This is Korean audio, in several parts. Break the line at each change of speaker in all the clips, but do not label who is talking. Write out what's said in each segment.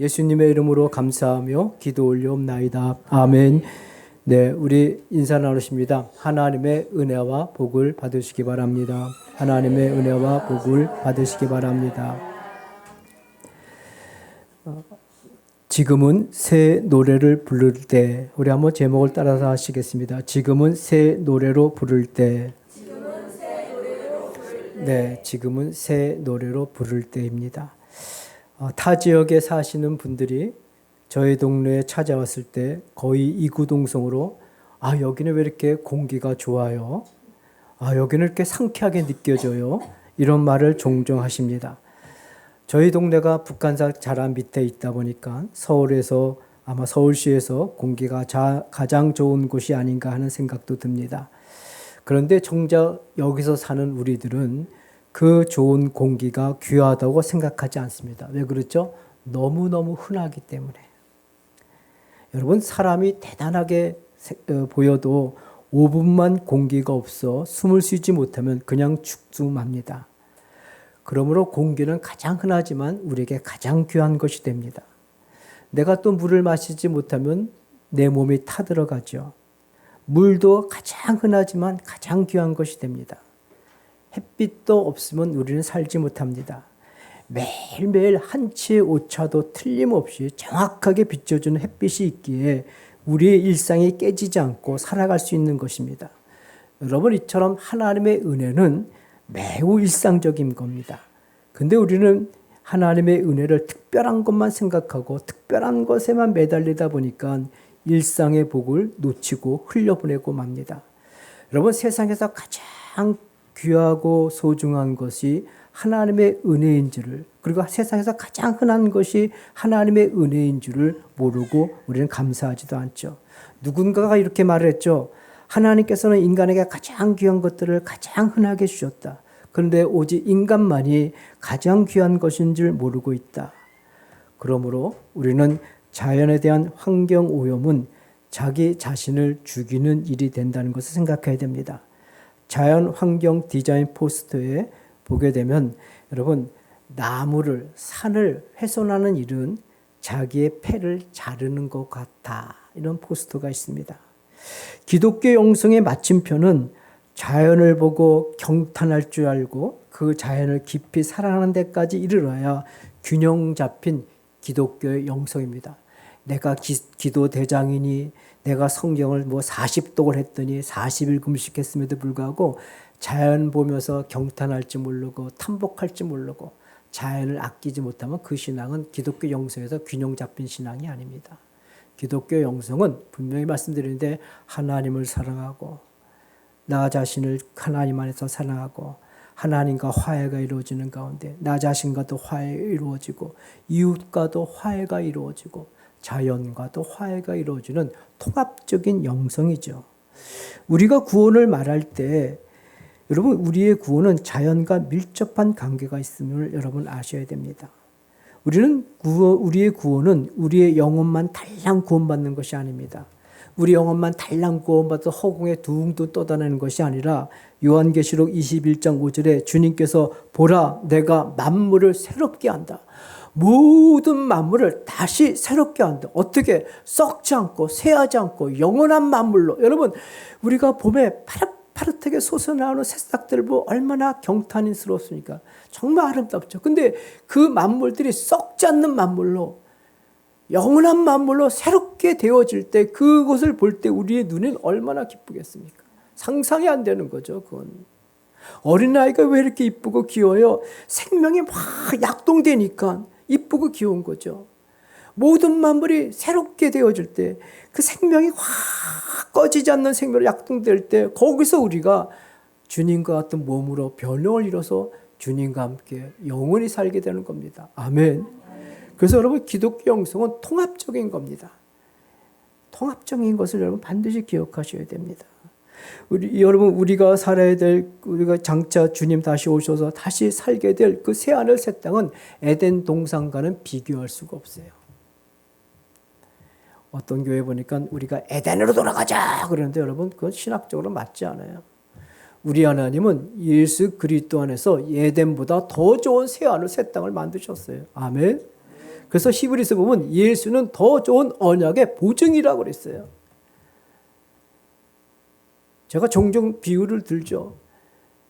예수님의 이름으로 감사하며 기도 올려옵나이다. 아멘. 네, 우리 인사 나누십니다. 하나님의 은혜와 복을 받으시기 바랍니다. 하나님의 은혜와 복을 받으시기 바랍니다. 어, 지금은 새 노래를 부를 때, 우리 한번 제목을 따라서 하시겠습니다. 지금은 새 노래로 부를 때. 네, 지금은 새 노래로 부를 때입니다. 어, 타 지역에 사시는 분들이 저희 동네에 찾아왔을 때 거의 이구동성으로 아 여기는 왜 이렇게 공기가 좋아요? 아 여기는 이렇게 상쾌하게 느껴져요? 이런 말을 종종 하십니다. 저희 동네가 북한산 자란 밑에 있다 보니까 서울에서 아마 서울시에서 공기가 자, 가장 좋은 곳이 아닌가 하는 생각도 듭니다. 그런데 정작 여기서 사는 우리들은 그 좋은 공기가 귀하다고 생각하지 않습니다. 왜 그렇죠? 너무너무 흔하기 때문에. 여러분, 사람이 대단하게 어, 보여도 5분만 공기가 없어 숨을 쉬지 못하면 그냥 죽음합니다. 그러므로 공기는 가장 흔하지만 우리에게 가장 귀한 것이 됩니다. 내가 또 물을 마시지 못하면 내 몸이 타들어가죠. 물도 가장 흔하지만 가장 귀한 것이 됩니다. 햇빛도 없으면 우리는 살지 못합니다. 매일매일 한 치의 오차도 틀림없이 정확하게 비춰주는 햇빛이 있기에 우리의 일상이 깨지지 않고 살아갈 수 있는 것입니다. 여러분, 이처럼 하나님의 은혜는 매우 일상적인 겁니다. 근데 우리는 하나님의 은혜를 특별한 것만 생각하고 특별한 것에만 매달리다 보니까 일상의 복을 놓치고 흘려보내고 맙니다. 여러분, 세상에서 가장 귀하고 소중한 것이 하나님의 은혜인 줄을 그리고 세상에서 가장 흔한 것이 하나님의 은혜인 줄을 모르고 우리는 감사하지도 않죠. 누군가가 이렇게 말을 했죠. 하나님께서는 인간에게 가장 귀한 것들을 가장 흔하게 주셨다. 그런데 오직 인간만이 가장 귀한 것인 줄 모르고 있다. 그러므로 우리는 자연에 대한 환경 오염은 자기 자신을 죽이는 일이 된다는 것을 생각해야 됩니다. 자연 환경 디자인 포스터에 보게 되면 여러분 나무를 산을 훼손하는 일은 자기의 폐를 자르는 것 같아 이런 포스터가 있습니다. 기독교 영성의 마침표는 자연을 보고 경탄할 줄 알고 그 자연을 깊이 사랑하는 데까지 이르러야 균형 잡힌 기독교의 영성입니다. 내가 기, 도 대장이니 내가 성경을 뭐 40독을 했더니 40일 금식했음에도 불구하고 자연 보면서 경탄할지 모르고 탐복할지 모르고 자연을 아끼지 못하면 그 신앙은 기독교 영성에서 균형 잡힌 신앙이 아닙니다. 기독교 영성은 분명히 말씀드리는데 하나님을 사랑하고 나 자신을 하나님 안에서 사랑하고 하나님과 화해가 이루어지는 가운데 나 자신과도 화해 이루어지고 이웃과도 화해가 이루어지고 자연과도 화해가 이루어지는 통합적인 영성이죠. 우리가 구원을 말할 때 여러분 우리의 구원은 자연과 밀접한 관계가 있음을 여러분 아셔야 됩니다. 우리는 구원, 우리의 구원은 우리의 영혼만 달랑 구원받는 것이 아닙니다. 우리 영혼만 달랑 구원받아 허공에 둥둥 떠다니는 것이 아니라 요한계시록 21장 5절에 주님께서 보라 내가 만물을 새롭게 한다. 모든 만물을 다시 새롭게 한다. 어떻게 썩지 않고 쇠하지 않고 영원한 만물로. 여러분 우리가 봄에 파릇파릇하게 솟아나오는 새싹들을 보고 얼마나 경탄스럽습니까? 정말 아름답죠. 근데 그 만물들이 썩지 않는 만물로 영원한 만물로 새롭게 되어질 때 그것을 볼 때 우리의 눈은 얼마나 기쁘겠습니까? 상상이 안 되는 거죠, 그건. 어린아이가 왜 이렇게 이쁘고 귀여워요? 생명이 막 약동되니까 이쁘고 귀여운 거죠. 모든 만물이 새롭게 되어질 때, 그 생명이 확 꺼지지 않는 생명으로 약동될 때, 거기서 우리가 주님과 같은 몸으로 변형을 이뤄서 주님과 함께 영원히 살게 되는 겁니다. 아멘. 그래서 여러분, 기독교 영성은 통합적인 겁니다. 통합적인 것을 여러분 반드시 기억하셔야 됩니다. 우리 여러분 우리가 살아야 될 우리가 장차 주님 다시 오셔서 다시 살게 될 그 새 하늘 새 땅은 에덴 동산과는 비교할 수가 없어요. 어떤 교회 보니까 우리가 에덴으로 돌아가자 그러는데 여러분 그건 신학적으로 맞지 않아요. 우리 하나님은 예수 그리스도 안에서 에덴보다 더 좋은 새 하늘 새 땅을 만드셨어요. 아멘. 그래서 히브리서 보면 예수는 더 좋은 언약의 보증이라고 그랬어요. 제가 종종 비유를 들죠.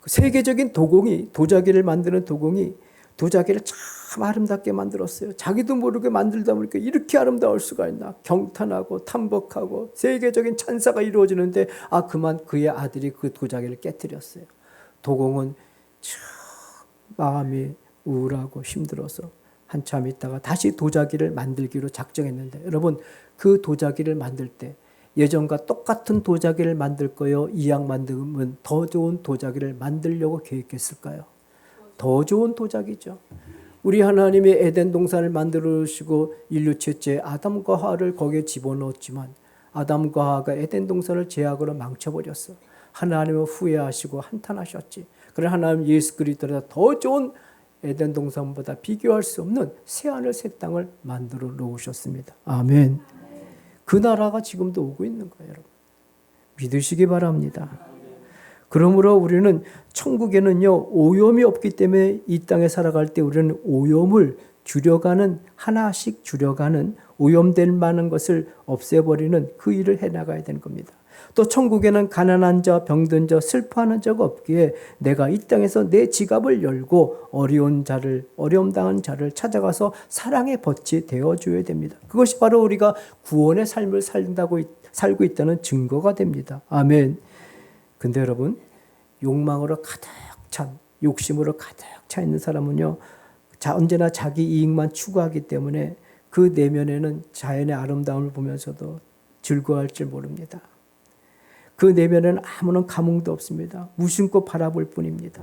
그 세계적인 도공이 도자기를 만드는 도공이 도자기를 참 아름답게 만들었어요. 자기도 모르게 만들다 보니까 이렇게 아름다울 수가 있나? 경탄하고 탐복하고 세계적인 찬사가 이루어지는데 아 그만 그의 아들이 그 도자기를 깨뜨렸어요. 도공은 참 마음이 우울하고 힘들어서 한참 있다가 다시 도자기를 만들기로 작정했는데 여러분 그 도자기를 만들 때 예전과 똑같은 도자기를 만들 거요 이약 만들면 더 좋은 도자기를 만들려고 계획했을까요? 더 좋은 도자기죠. 우리 하나님이 에덴 동산을 만들어 주시고 인류 첫째 아담과 하와를 거기에 집어넣었지만 아담과 하와가 에덴 동산을 제약으로 망쳐버렸어. 하나님은 후회하시고 한탄하셨지. 그래 하나님 예수 그리스도가 더 좋은 에덴 동산보다 비교할 수 없는 새 하늘 새 땅을 만들어 놓으셨습니다. 아멘. 그 나라가 지금도 오고 있는 거예요, 여러분. 믿으시기 바랍니다. 그러므로 우리는 천국에는요, 오염이 없기 때문에 이 땅에 살아갈 때 우리는 오염을 줄여가는, 하나씩 줄여가는 오염될 만한 것을 없애버리는 그 일을 해 나가야 되는 겁니다. 또 천국에는 가난한 자, 병든 자, 슬퍼하는 자가 없기에 내가 이 땅에서 내 지갑을 열고 어려운 자를, 어려움 당한 자를 찾아가서 사랑의 벗이 되어 줘야 됩니다. 그것이 바로 우리가 구원의 삶을 살다고, 살고 있다는 증거가 됩니다. 아멘. 근데 여러분, 욕망으로 가득 찬, 욕심으로 가득 차 있는 사람은요, 자, 언제나 자기 이익만 추구하기 때문에 그 내면에는 자연의 아름다움을 보면서도 즐거워할 줄 모릅니다. 그 내면에는 아무런 감흥도 없습니다. 무심코 바라볼 뿐입니다.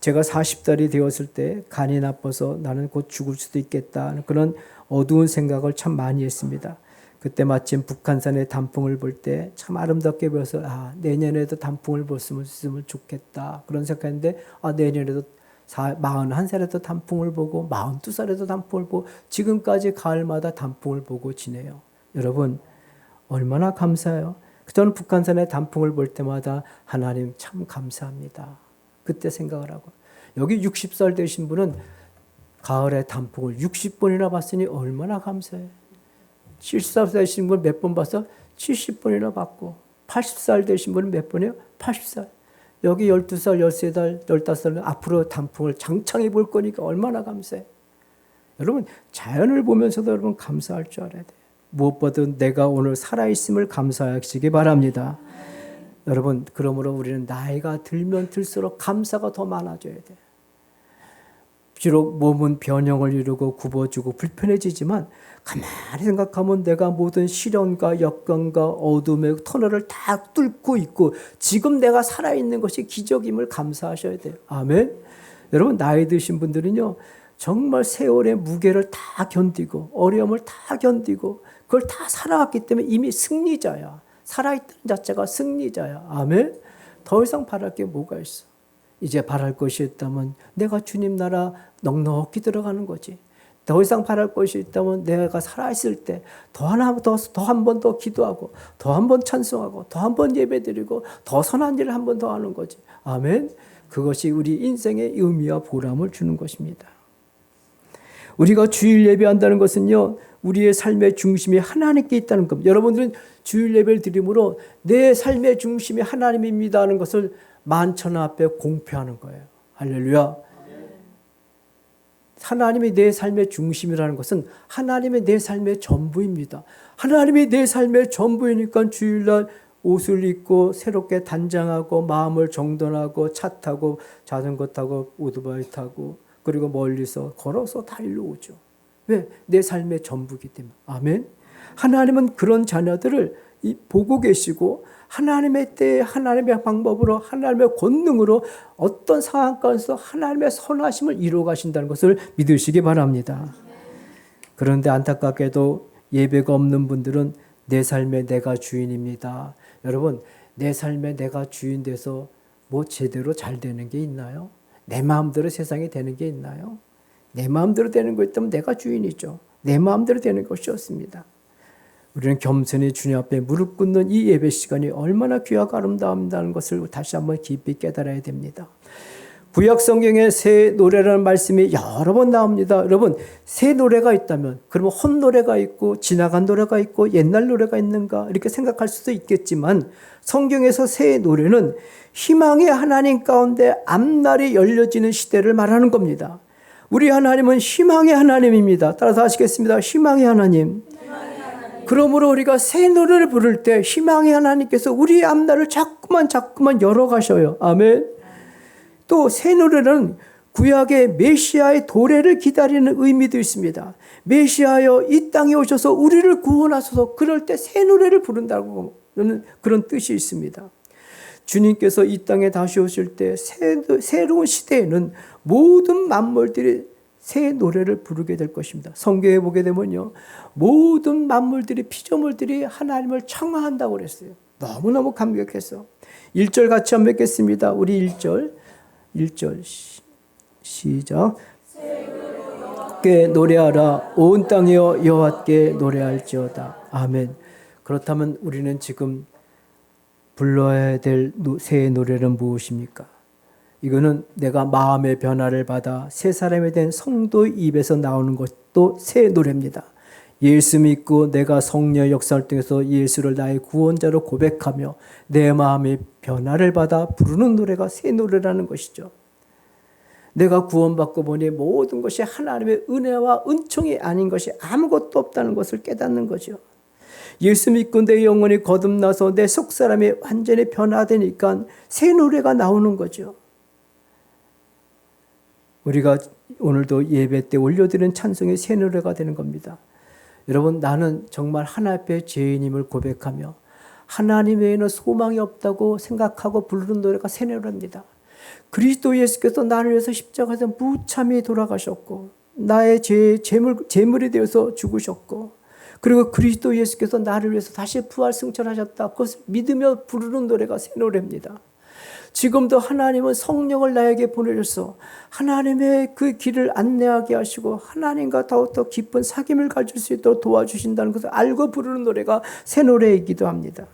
제가 40달이 되었을 때 간이 나빠서 나는 곧 죽을 수도 있겠다 그런 어두운 생각을 참 많이 했습니다. 그때 마침 북한산의 단풍을 볼 때 참 아름답게 보여서 아 내년에도 단풍을 있으면 좋겠다 그런 생각했는데 아 내년에도 41살에도 단풍을 보고 42살에도 단풍을 보고 지금까지 가을마다 단풍을 보고 지내요. 여러분 얼마나 감사해요. 저는 북한산의 단풍을 볼 때마다 하나님 참 감사합니다. 그때 생각을 하고 여기 60살 되신 분은 가을의 단풍을 60번이나 봤으니 얼마나 감사해. 70살 되신 분 몇번 봤어? 70번이나 봤고 80살 되신 분은 몇 번이요? 80살. 여기 12살, 13살, 15살은 앞으로 단풍을 장창해 볼 거니까 얼마나 감사해. 여러분 자연을 보면서도 여러분 감사할 줄 알아야 돼. 무엇보다 내가 오늘 살아있음을 감사하시기 바랍니다. 여러분, 그러므로 우리는 나이가 들면 들수록 감사가 더 많아져야 돼. 비록 몸은 변형을 이루고 굽어지고 불편해지지만 가만히 생각하면 내가 모든 시련과 역경과 어둠의 터널을 다 뚫고 있고 지금 내가 살아있는 것이 기적임을 감사하셔야 돼요. 아멘. 여러분 나이 드신 분들은요 정말 세월의 무게를 다 견디고 어려움을 다 견디고 그걸 다 살아왔기 때문에 이미 승리자야. 살아있다는 자체가 승리자야. 아멘. 더 이상 바랄 게 뭐가 있어? 이제 바랄 것이 있다면 내가 주님 나라 넉넉히 들어가는 거지. 더 이상 바랄 것이 있다면 내가 살아있을 때 더 하나 더더 한 번 더 기도하고 더 한 번 찬송하고 더 한 번 예배드리고 더 선한 일을 한 번 더 하는 거지. 아멘. 그것이 우리 인생의 의미와 보람을 주는 것입니다. 우리가 주일 예배한다는 것은요. 우리의 삶의 중심이 하나님께 있다는 겁니다. 여러분들은 주일 예배를 드림으로 내 삶의 중심이 하나님입니다 하는 것을 만천 앞에 공표하는 거예요. 할렐루야. 하나님이 내 삶의 중심이라는 것은 하나님의 내 삶의 전부입니다. 하나님이 내 삶의 전부이니까 주일날 옷을 입고 새롭게 단장하고 마음을 정돈하고 차 타고 자전거 타고 오토바이 타고 그리고 멀리서 걸어서 다 일로 오죠. 왜? 내 삶의 전부기 때문에. 아멘. 하나님은 그런 자녀들을 보고 계시고 하나님의 때 하나님의 방법으로 하나님의 권능으로 어떤 상황 가운데서 하나님의 선하심을 이루어 가신다는 것을 믿으시기 바랍니다. 그런데 안타깝게도 예배가 없는 분들은 내 삶에 내가 주인입니다. 여러분, 내 삶에 내가 주인 돼서 뭐 제대로 잘 되는 게 있나요? 내 마음대로 세상이 되는 게 있나요? 내 마음대로 되는 거 있다면 내가 주인이죠. 내 마음대로 되는 것이 없습니다. 우리는 겸손히 주님 앞에 무릎 꿇는 이 예배 시간이 얼마나 귀하고 아름다움이라는 것을 다시 한번 깊이 깨달아야 됩니다. 구약 성경에 새 노래라는 말씀이 여러 번 나옵니다. 여러분, 새 노래가 있다면, 그러면 헛 노래가 있고, 지나간 노래가 있고, 옛날 노래가 있는가, 이렇게 생각할 수도 있겠지만, 성경에서 새 노래는 희망의 하나님 가운데 앞날이 열려지는 시대를 말하는 겁니다. 우리 하나님은 희망의 하나님입니다. 따라서 하시겠습니다. 희망의 하나님. 그러므로 우리가 새 노래를 부를 때 희망의 하나님께서 우리의 앞날을 자꾸만 자꾸만 열어가셔요. 아멘. 또 새 노래는 구약의 메시아의 도래를 기다리는 의미도 있습니다. 메시아여 이 땅에 오셔서 우리를 구원하소서 그럴 때 새 노래를 부른다고 는 그런 뜻이 있습니다. 주님께서 이 땅에 다시 오실 때 새, 새로운 시대에는 모든 만물들이 새 노래를 부르게 될 것입니다. 성경에 보게 되면요. 모든 만물들이 피조물들이 하나님을 청하한다고 그랬어요. 너무너무 감격해서. 1절 같이 한번 뵙겠습니다. 우리 1절. 1절 시작. 께 노래하라 온 땅이여 여호와께 노래할지어다. 아멘. 그렇다면 우리는 지금 불러야 될 새 노래는 무엇입니까? 이거는 내가 마음의 변화를 받아 새 사람이 된 성도 입에서 나오는 것도 새 노래입니다. 예수 믿고 내가 성령 역사를 통해서 예수를 나의 구원자로 고백하며 내 마음의 변화를 받아 부르는 노래가 새 노래라는 것이죠. 내가 구원받고 보니 모든 것이 하나님의 은혜와 은총이 아닌 것이 아무것도 없다는 것을 깨닫는 거죠. 예수 믿고 내 영혼이 거듭나서 내 속사람이 완전히 변화되니까 새 노래가 나오는 거죠. 우리가 오늘도 예배 때 올려드리는 찬송이 새 노래가 되는 겁니다. 여러분, 나는 정말 하나님의 죄인임을 고백하며 하나님 외에는 소망이 없다고 생각하고 부르는 노래가 새 노래입니다. 그리스도 예수께서 나를 위해서 십자가에서 무참히 돌아가셨고 나의 죄 재물 재물이 되어서 죽으셨고 그리고 그리스도 예수께서 나를 위해서 다시 부활 승천하셨다. 그것을 믿으며 부르는 노래가 새 노래입니다. 지금도 하나님은 성령을 나에게 보내셔서 하나님의 그 길을 안내하게 하시고 하나님과 더욱더 깊은 사귐을 가질 수 있도록 도와주신다는 것을 알고 부르는 노래가 새 노래이기도 합니다.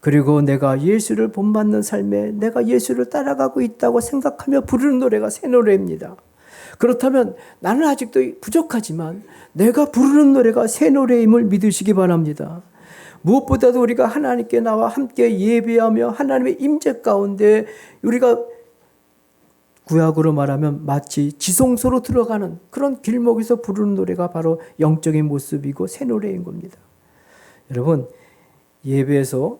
그리고 내가 예수를 본받는 삶에 내가 예수를 따라가고 있다고 생각하며 부르는 노래가 새 노래입니다. 그렇다면 나는 아직도 부족하지만 내가 부르는 노래가 새 노래임을 믿으시기 바랍니다. 무엇보다도 우리가 하나님께 나와 함께 예배하며 하나님의 임재 가운데 우리가 구약으로 말하면 마치 지성소로 들어가는 그런 길목에서 부르는 노래가 바로 영적인 모습이고 새 노래인 겁니다. 여러분 예배에서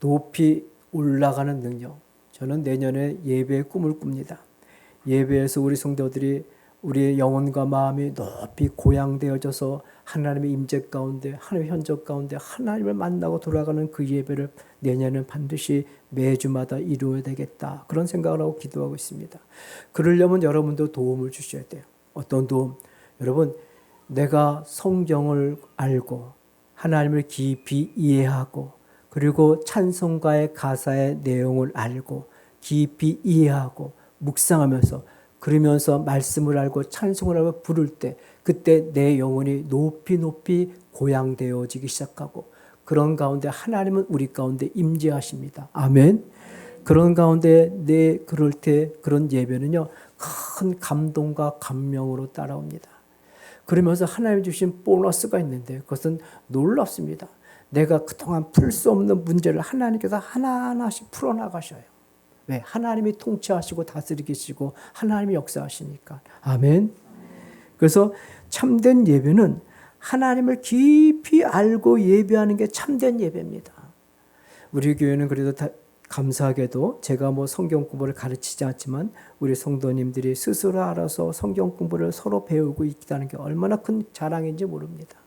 높이 올라가는 능력. 저는 내년에 예배의 꿈을 꿉니다. 예배에서 우리 성도들이 우리의 영혼과 마음이 높이 고양되어져서 하나님의 임재 가운데 하나님의 현적 가운데 하나님을 만나고 돌아가는 그 예배를 내년에 반드시 매주마다 이루어야 되겠다. 그런 생각을 하고 기도하고 있습니다. 그러려면 여러분도 도움을 주셔야 돼요. 어떤 도움? 여러분, 내가 성경을 알고 하나님을 깊이 이해하고 그리고 찬송가의 가사의 내용을 알고 깊이 이해하고 묵상하면서 그러면서 말씀을 알고 찬송을 알고 부를 때 그때 내 영혼이 높이 높이 고양되어지기 시작하고 그런 가운데 하나님은 우리 가운데 임재하십니다. 아멘. 그런 가운데 내 그럴 때 그런 예배는요 큰 감동과 감명으로 따라옵니다. 그러면서 하나님 주신 보너스가 있는데 그것은 놀랍습니다. 내가 그동안 풀 수 없는 문제를 하나님께서 하나하나씩 풀어나가셔요. 왜? 하나님이 통치하시고 다스리시고 하나님이 역사하시니까. 아멘. 그래서 참된 예배는 하나님을 깊이 알고 예배하는 게 참된 예배입니다. 우리 교회는 그래도 감사하게도 제가 뭐 성경 공부를 가르치지 않지만 우리 성도님들이 스스로 알아서 성경 공부를 서로 배우고 있다는 게 얼마나 큰 자랑인지 모릅니다.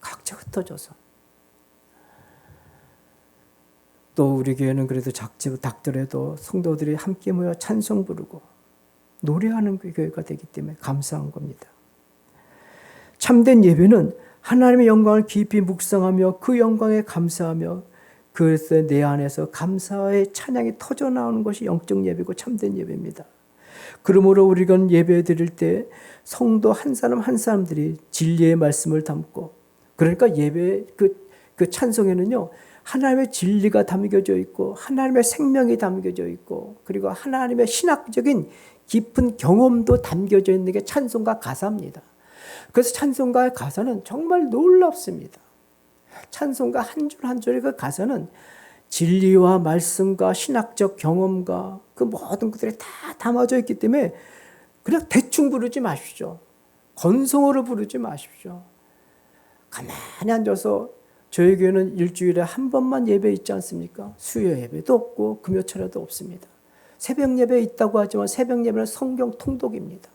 각자 흩어져서. 또 우리 교회는 그래도 작지 닥더라도 성도들이 함께 모여 찬송 부르고 노래하는 그 교회가 되기 때문에 감사한 겁니다. 참된 예배는 하나님의 영광을 깊이 묵상하며 그 영광에 감사하며 그래서 내 안에서 감사의 찬양이 터져 나오는 것이 영적 예배고 참된 예배입니다. 그러므로 우리가 예배 드릴 때 성도 한 사람 한 사람들이 진리의 말씀을 담고 그러니까 예배 그, 그 찬송에는요 하나님의 진리가 담겨져 있고 하나님의 생명이 담겨져 있고 그리고 하나님의 신학적인 깊은 경험도 담겨져 있는 게 찬송가 가사입니다. 그래서 찬송가의 가사는 정말 놀랍습니다. 찬송가 한 줄 한 줄의 그 가사는 진리와 말씀과 신학적 경험과 그 모든 것들이 다 담아져 있기 때문에 그냥 대충 부르지 마십시오. 건성으로 부르지 마십시오. 가만히 앉아서 저희 교회는 일주일에 한 번만 예배 있지 않습니까? 수요 예배도 없고 금요 철야도 없습니다. 새벽 예배 있다고 하지만 새벽 예배는 성경 통독입니다.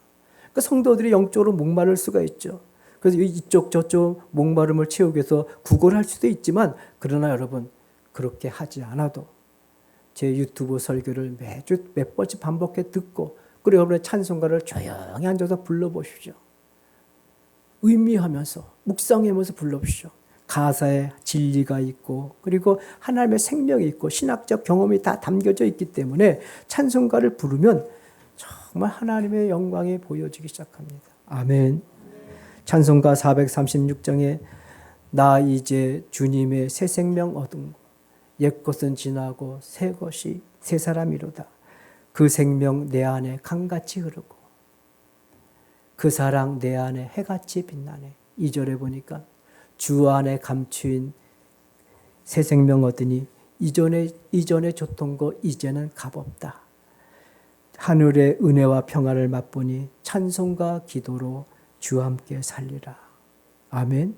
그 성도들이 영적으로 목마를 수가 있죠. 그래서 이쪽 저쪽 목마름을 채우기 위해서 구걸할 수도 있지만 그러나 여러분 그렇게 하지 않아도 제 유튜브 설교를 매주 몇 번씩 반복해 듣고 그리고 여러분의 찬송가를 조용히 앉아서 불러보십시오. 의미하면서 묵상하면서 불러보십시오. 가사에 진리가 있고 그리고 하나님의 생명이 있고 신학적 경험이 다 담겨져 있기 때문에 찬송가를 부르면 정말 하나님의 영광이 보여지기 시작합니다. 아멘. 찬송가 436장에 나 이제 주님의 새 생명 얻은 것 옛 것은 지나고 새 것이 새 사람이로다. 그 생명 내 안에 강같이 흐르고 그 사랑 내 안에 해같이 빛나네. 2절에 보니까 주 안에 감추인 새 생명 얻으니 이전에 이전에 줬던 거 이제는 값없다. 하늘의 은혜와 평화를 맛보니 찬송과 기도로 주와 함께 살리라. 아멘.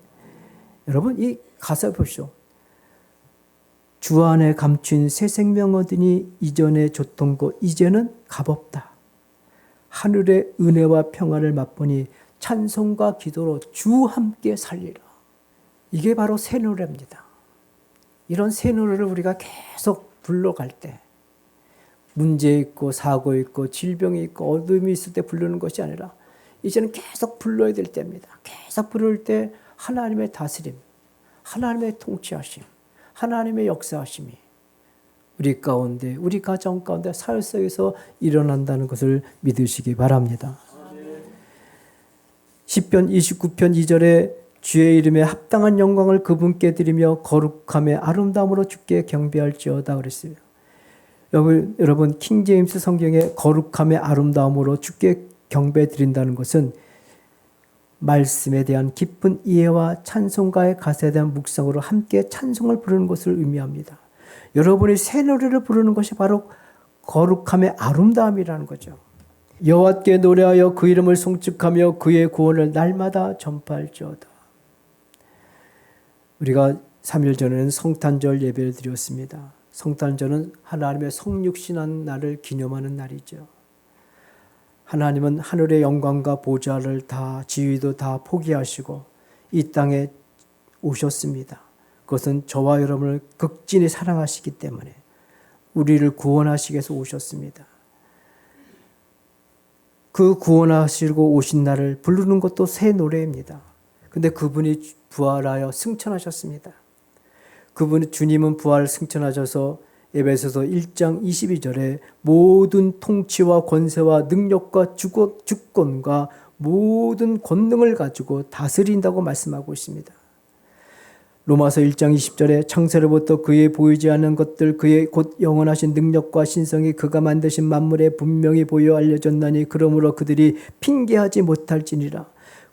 여러분 이 가사 보시오. 주 안에 감춘 새 생명 얻으니 이전에 줬던 거 이제는 값없다. 하늘의 은혜와 평화를 맛보니 찬송과 기도로 주 함께 살리라. 이게 바로 새 노래입니다. 이런 새 노래를 우리가 계속 불러갈 때 문제 있고 사고 있고 질병이 있고 어둠이 있을 때 부르는 것이 아니라 이제는 계속 불러야 될 때입니다. 계속 부를 때 하나님의 다스림, 하나님의 통치하심, 하나님의 역사하심이 우리 가운데, 우리 가정 가운데 사회 속에서 일어난다는 것을 믿으시기 바랍니다. 10편 29편 2절에 주의 이름에 합당한 영광을 그분께 드리며 거룩함의 아름다움으로 주께 경배할지어다 그랬어요. 여러분, 여러분 킹 제임스 성경에 거룩함의 아름다움으로 주께 경배 드린다는 것은 말씀에 대한 깊은 이해와 찬송가의 가사에 대한 묵상으로 함께 찬송을 부르는 것을 의미합니다. 여러분이 새 노래를 부르는 것이 바로 거룩함의 아름다움이라는 거죠. 여호와께 노래하여 그 이름을 송축하며 그의 구원을 날마다 전파할지어다. 우리가 3일 전에는 성탄절 예배를 드렸습니다. 성탄절은 하나님의 성육신한 날을 기념하는 날이죠. 하나님은 하늘의 영광과 보좌를 다 지위도 다 포기하시고 이 땅에 오셨습니다. 그것은 저와 여러분을 극진히 사랑하시기 때문에 우리를 구원하시기 위해서 오셨습니다. 그 구원하시고 오신 날을 부르는 것도 새 노래입니다. 근데 그분이 부활하여 승천하셨습니다. 그분 주님은 부활 승천하셔서 에베소서 1장 22절에 모든 통치와 권세와 능력과 주권과 모든 권능을 가지고 다스린다고 말씀하고 있습니다. 로마서 1장 20절에 창세로부터 그의 보이지 않는 것들 그의 곧 영원하신 능력과 신성이 그가 만드신 만물에 분명히 보여 알려졌나니 그러므로 그들이 핑계하지 못할지니라.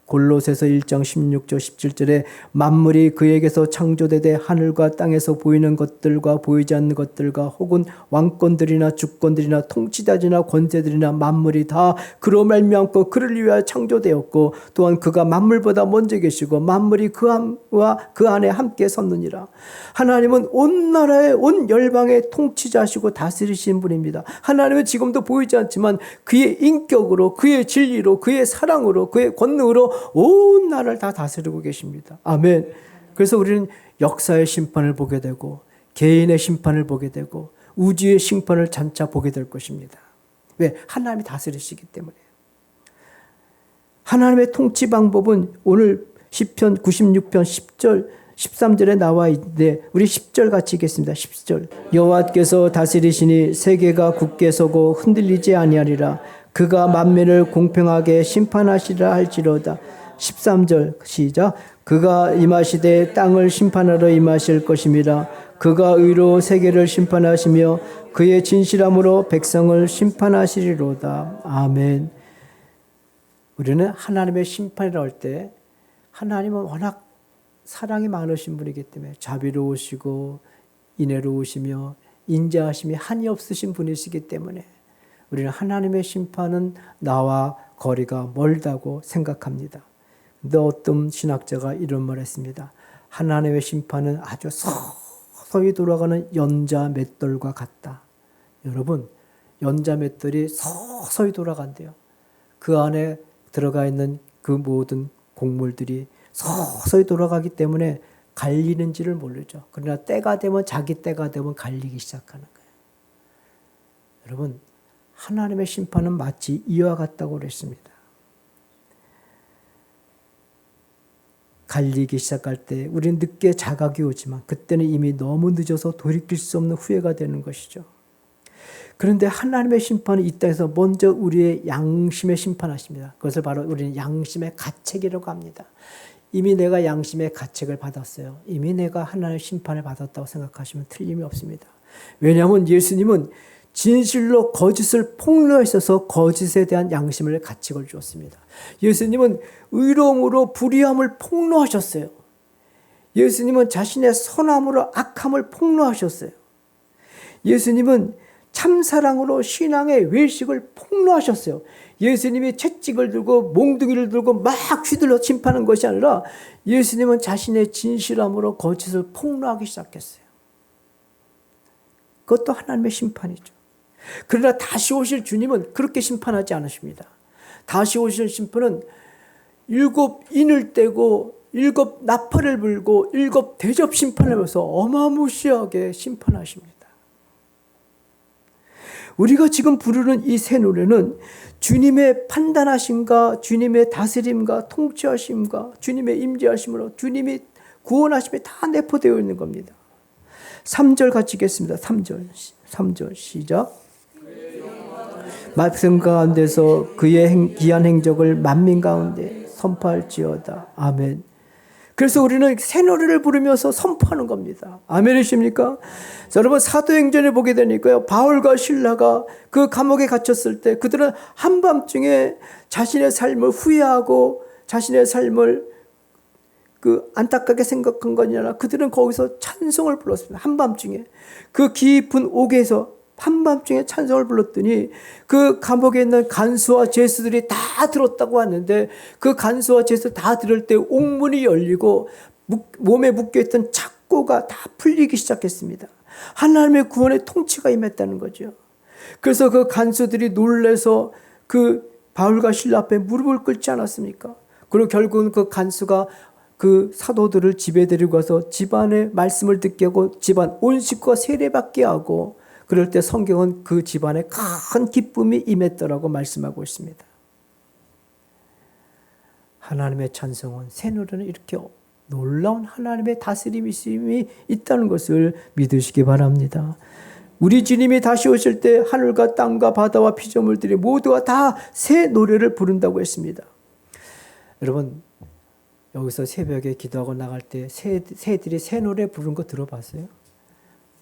골로새서 1장 16절 17절에 만물이 그에게서 창조되되 하늘과 땅에서 보이는 것들과 보이지 않는 것들과 혹은 왕권들이나 주권들이나 통치자들이나 권세들이나 만물이 다 그로 말미암고 그를 위하여 창조되었고 또한 그가 만물보다 먼저 계시고 만물이 그와 그 안에 함께 섰느니라. 하나님은 온 나라의 온 열방의 통치자시고 다스리신 분입니다. 하나님은 지금도 보이지 않지만 그의 인격으로 그의 진리로 그의 사랑으로 그의 권능으로 온 나라를 다 다스리고 계십니다. 아멘. 그래서 우리는 역사의 심판을 보게 되고 개인의 심판을 보게 되고 우주의 심판을 잔차 보게 될 것입니다. 왜? 하나님이 다스리시기 때문에. 하나님의 통치 방법은 오늘 10편 96편 10절 13절에 나와 있는데 우리 10절 같이 읽겠습니다. 10절. 여호와께서 다스리시니 세계가 굳게 서고 흔들리지 아니하리라. 그가 만민을 공평하게 심판하시라 할지로다. 13절 시작. 그가 임하시되 땅을 심판하러 임하실 것임이라. 그가 의로 세계를 심판하시며 그의 진실함으로 백성을 심판하시리로다. 아멘. 우리는 하나님의 심판이라 할때 하나님은 워낙 사랑이 많으신 분이기 때문에 자비로우시고 인애로우시며 인자하심이 한이 없으신 분이시기 때문에 우리는 하나님의 심판은 나와 거리가 멀다고 생각합니다. 근데 어떤 신학자가 이런 말을 했습니다. 하나님의 심판은 아주 서서히 돌아가는 연자 맷돌과 같다. 여러분, 연자 맷돌이 서서히 돌아간대요. 그 안에 들어가 있는 그 모든 곡물들이 서서히 돌아가기 때문에 갈리는지를 모르죠. 그러나 때가 되면 자기 때가 되면 갈리기 시작하는 거예요. 여러분, 하나님의 심판은 마치 이와 같다고 그랬습니다. 갈리기 시작할 때 우리는 늦게 자각이 오지만 그때는 이미 너무 늦어서 돌이킬 수 없는 후회가 되는 것이죠. 그런데 하나님의 심판은 이 땅에서 먼저 우리의 양심에 심판하십니다. 그것을 바로 우리는 양심의 가책이라고 합니다. 이미 내가 양심의 가책을 받았어요. 이미 내가 하나님의 심판을 받았다고 생각하시면 틀림이 없습니다. 왜냐하면 예수님은 진실로 거짓을 폭로하셔서 거짓에 대한 양심을 가책을 주었습니다. 예수님은 의로움으로 불의함을 폭로하셨어요. 예수님은 자신의 선함으로 악함을 폭로하셨어요. 예수님은 참사랑으로 신앙의 외식을 폭로하셨어요. 예수님이 채찍을 들고 몽둥이를 들고 막 휘둘러 심판한 것이 아니라 예수님은 자신의 진실함으로 거짓을 폭로하기 시작했어요. 그것도 하나님의 심판이죠. 그러나 다시 오실 주님은 그렇게 심판하지 않으십니다. 다시 오실 심판은 일곱 인을 떼고 일곱 나팔을 불고 일곱 대접 심판을 하면서 어마무시하게 심판하십니다. 우리가 지금 부르는 이 새 노래는 주님의 판단하심과 주님의 다스림과 통치하심과 주님의 임재하심으로 주님이 구원하심이 다 내포되어 있는 겁니다. 3절 같이 읽겠습니다. 3절. 3절 시작. 말씀 가운데서 그의 행, 기한 행적을 만민 가운데 선포할지어다. 아멘. 그래서 우리는 새 노래를 부르면서 선포하는 겁니다. 아멘이십니까? 자, 여러분 사도행전에 보게 되니까요. 바울과 신라가 그 감옥에 갇혔을 때 그들은 한밤중에 자신의 삶을 후회하고 자신의 삶을 그 안타깝게 생각한 거냐 그들은 거기서 찬송을 불렀습니다. 한밤중에 그 깊은 옥에서 한밤중에 찬송을 불렀더니 그 감옥에 있는 간수와 제수들이 다 들었다고 하는데 그 간수와 제수 다 들을 때 옥문이 열리고 몸에 묶여있던 착고가 다 풀리기 시작했습니다. 하나님의 구원의 통치가 임했다는 거죠. 그래서 그 간수들이 놀래서 그 바울과 신라 앞에 무릎을 꿇지 않았습니까? 그리고 결국은 그 간수가 그 사도들을 집에 데리고 가서 집안의 말씀을 듣게 하고 집안 온 식구가 세례받게 하고 그럴 때 성경은 그 집안에 큰 기쁨이 임했더라고 말씀하고 있습니다. 하나님의 찬송은 새 노래는 이렇게 놀라운 하나님의 다스림이 있다는 것을 믿으시기 바랍니다. 우리 주님이 다시 오실 때 하늘과 땅과 바다와 피조물들이 모두가 다 새 노래를 부른다고 했습니다. 여러분 여기서 새벽에 기도하고 나갈 때 새, 새들이 새 노래 부른 거 들어봤어요?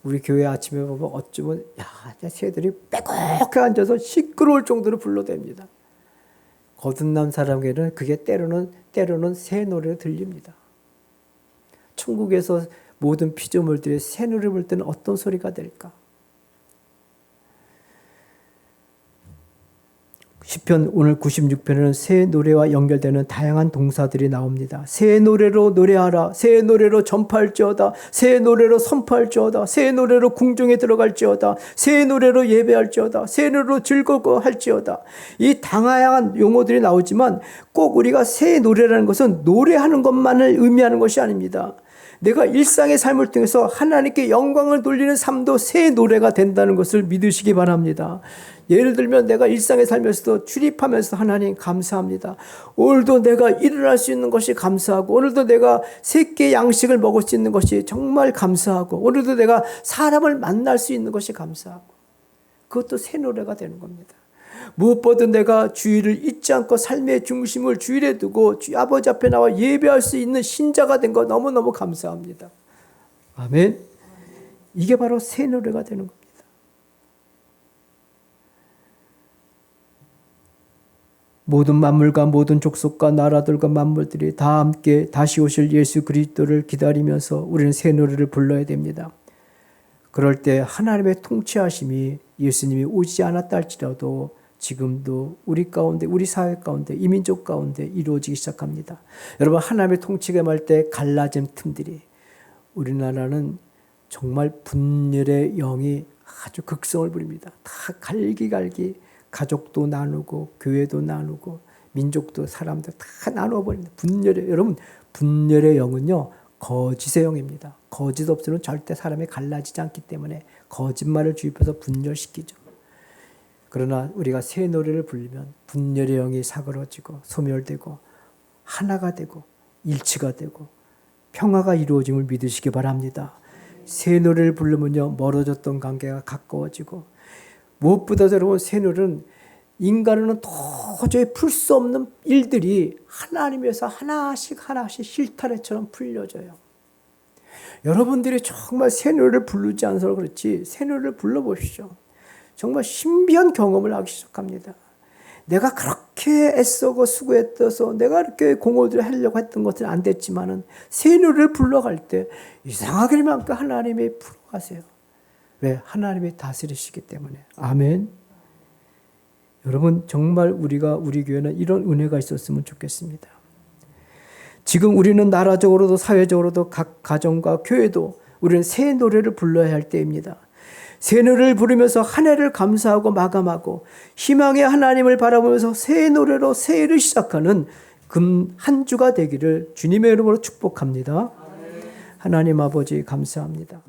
우리 교회 아침에 보면 어쩌면 야 새들이 빼곡하게 앉아서 시끄러울 정도로 불러댑니다. 거듭난 사람에게는 그게 때로는 때로는 새 노래로 들립니다. 천국에서 모든 피조물들이 새 노래 부를 때는 어떤 소리가 될까? 시편 오늘 96편에는 새 노래와 연결되는 다양한 동사들이 나옵니다. 새 노래로 노래하라. 새 노래로 전파할지어다. 새 노래로 선포할지어다. 새 노래로 궁중에 들어갈지어다. 새 노래로 예배할지어다. 새 노래로 즐거워할지어다. 이 다양한 용어들이 나오지만 꼭 우리가 새 노래라는 것은 노래하는 것만을 의미하는 것이 아닙니다. 내가 일상의 삶을 통해서 하나님께 영광을 돌리는 삶도 새 노래가 된다는 것을 믿으시기 바랍니다. 예를 들면 내가 일상의 삶에서도 출입하면서 하나님 감사합니다. 오늘도 내가 일어날 수 있는 것이 감사하고 오늘도 내가 새끼 양식을 먹을 수 있는 것이 정말 감사하고 오늘도 내가 사람을 만날 수 있는 것이 감사하고 그것도 새 노래가 되는 겁니다. 무엇보다 내가 주의를 잊지 않고 삶의 중심을 주일에 두고 주 아버지 앞에 나와 예배할 수 있는 신자가 된 거 너무너무 감사합니다. 아멘. 이게 바로 새 노래가 되는 겁니다. 모든 만물과 모든 족속과 나라들과 만물들이 다 함께 다시 오실 예수 그리스도를 기다리면서 우리는 새 노래를 불러야 됩니다. 그럴 때 하나님의 통치하심이 예수님이 오지 않았다 할지라도 지금도 우리 가운데 우리 사회 가운데 이민족 가운데 이루어지기 시작합니다. 여러분 하나님의 통치가 말때 갈라진 틈들이 우리나라는 정말 분열의 영이 아주 극성을 부립니다. 다 갈기갈기 가족도 나누고 교회도 나누고 민족도 사람도 다 버립니다. 분열의 여러분 분열의 영은요 거짓의 영입니다. 거짓 없이는 절대 사람이 갈라지지 않기 때문에 거짓말을 주입해서 분열시키죠. 그러나 우리가 새 노래를 부르면 분열의 영이 사그러지고 소멸되고 하나가 되고 일치가 되고 평화가 이루어짐을 믿으시기 바랍니다. 새 노래를 부르면요 멀어졌던 관계가 가까워지고 무엇보다 여러분 새 노래는 인간은 도저히 풀 수 없는 일들이 하나님에서 하나씩 하나씩 실타래처럼 풀려져요. 여러분들이 정말 새 노래를 부르지 않아서 그렇지 새 노래를 불러보시죠. 정말 신비한 경험을 하기 시작합니다. 내가 그렇게 애써고 수고했어서 내가 이렇게 공헌을 하려고 했던 것은 안 됐지만은 새 노래를 불러갈 때 이상하게만큼 하나님이 풀어가세요. 왜? 하나님이 다스리시기 때문에. 아멘. 여러분 정말 우리가 우리 교회는 이런 은혜가 있었으면 좋겠습니다. 지금 우리는 나라적으로도 사회적으로도 각 가정과 교회도 우리는 새 노래를 불러야 할 때입니다. 새 노래를 부르면서 한 해를 감사하고 마감하고 희망의 하나님을 바라보면서 새 노래로 새해를 시작하는 금 한 주가 되기를 주님의 이름으로 축복합니다. 하나님 아버지 감사합니다.